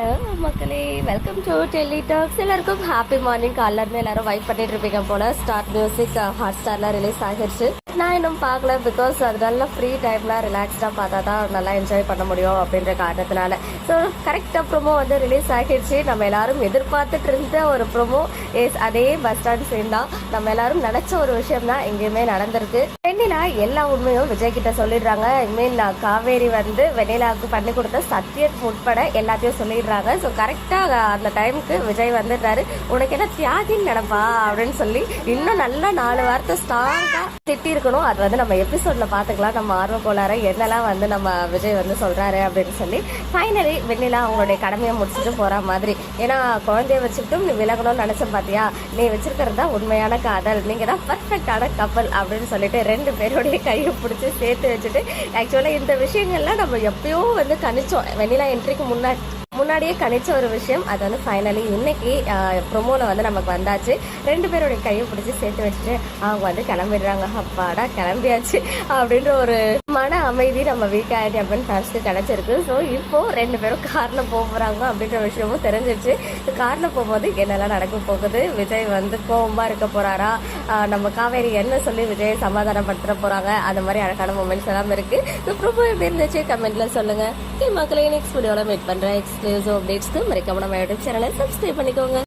Hello மக்களே welcome to Delhi talks எல்லாருக்கும் happy morning காலைல இருந்து எல்லாரும் வைப் பண்ணிட்டு இருப்பீங்க போல. ஸ்டார் மியூசிக் ஹாட் ஸ்டார்லாம் ரிலீஸ் ஆகிருச்சு. நான் இன்னும் பார்க்கல பிகாஸ் அது நல்லா ஃப்ரீ டைமில் ரிலாக்ஸ்டாக பார்த்தா தான் நல்லா என்ஜாய் பண்ண முடியும் அப்படின்ற காரணத்தினால. ஸோ கரெக்டாக ப்ரோமோ வந்து ரிலீஸ் ஆகிடுச்சு நம்ம எல்லாரும் எதிர்பார்த்துட்டு இருந்த ஒரு ப்ரொமோ எஸ் அதே பஸ் ஸ்டாண்ட் சீன் தான். நம்ம எல்லாரும் நினச்ச ஒரு விஷயம் தான் எங்கேயுமே நடந்திருக்கு. வெண்ணிலா எல்லா உண்மையும் விஜய் கிட்ட சொல்லிடுறாங்க. இனிமேல் நான் காவேரி வந்து வெண்ணிலாவுக்கு பண்ணி கொடுத்த சத்யத் உட்பட எல்லாத்தையும் சொல்லிடுறாங்க. ஸோ கரெக்டாக அந்த டைமுக்கு விஜய் வந்துடுறாரு. உனக்கு என்ன தியாகின்னு நினைப்பா? அப்படின்னு சொல்லி இன்னும் நல்லா நாலு வார்த்தை ஸ்ட்ராங்காக திட்டி இருக்கணும் அது வந்து நம்ம எபிசோட்ல பார்த்துக்கலாம். நம்ம ஆர்வ கோளாறு என்னெல்லாம் வந்து நம்ம விஜய் வந்து சொல்றாரு அப்படின்னு சொல்லி. ஃபைனலி வெண்ணிலா அவங்களுடைய கடமையை முடிச்சுட்டு போற மாதிரி. ஏன்னா குழந்தைய வச்சுக்கிட்டும் நீ விலகணும்னு நினைச்ச பாத்தியா? நீ வச்சிருக்கிறது தான் உண்மையான காதல். நீங்க தான் பர்ஃபெக்டான கப்பல் அப்படின்னு சொல்லிட்டு ரெண்டு பேருடைய கையை பிடிச்சி சேர்த்து வச்சுட்டு ஆக்சுவலாக இந்த விஷயங்கள்லாம் நம்ம எப்பயோ வந்து கணிச்சோம். வெண்ணிலா என்ட்ரிக்கு முன்னாடி முன்னாடியே கணிச்ச ஒரு விஷயம். அது வந்து ஃபைனலி இன்னைக்கு ப்ரொமோல வந்து நமக்கு வந்தாச்சு. ரெண்டு பேருடைய கையை பிடிச்சி சேர்த்து வச்சுட்டு அவங்க வந்து கிளம்பிடுறாங்க. அப்பாடா கிளம்பியாச்சு. அப்படின்ற ஒரு மன அமைதி நம்ம வீக் ஆயிட்டு அப்படின்னு ஃபர்ஸ்ட் கிடைச்சிருக்கு ஸோ இப்போ ரெண்டு பேரும் கார்ல போக போறாங்க அப்படின்ற விஷயமும் தெரிஞ்சிருச்சு. கார்ல போகும்போது என்னெல்லாம் நடக்க போகுது? விஜய் வந்து கோபமாக இருக்க போறாரா? நம்ம காவேரி என்ன சொல்லி விஜய் சமாதானப்படுத்த போறாங்க? அந்த மாதிரி அழகான மூமெண்ட்ஸ் எல்லாம் இருக்கு. ஸோ எப்படி இருந்துச்சு? கமெண்ட்ல சொல்லுங்க. மக்களே நெக்ஸ்ட் வீடியோல மீட் பண்றேன். நியூஸ் அப்டேட்ஸ்க்கு மறக்காம நம்ம யூடியூப் சேனலை சப்ஸ்கிரைப் பண்ணிக்கோங்க.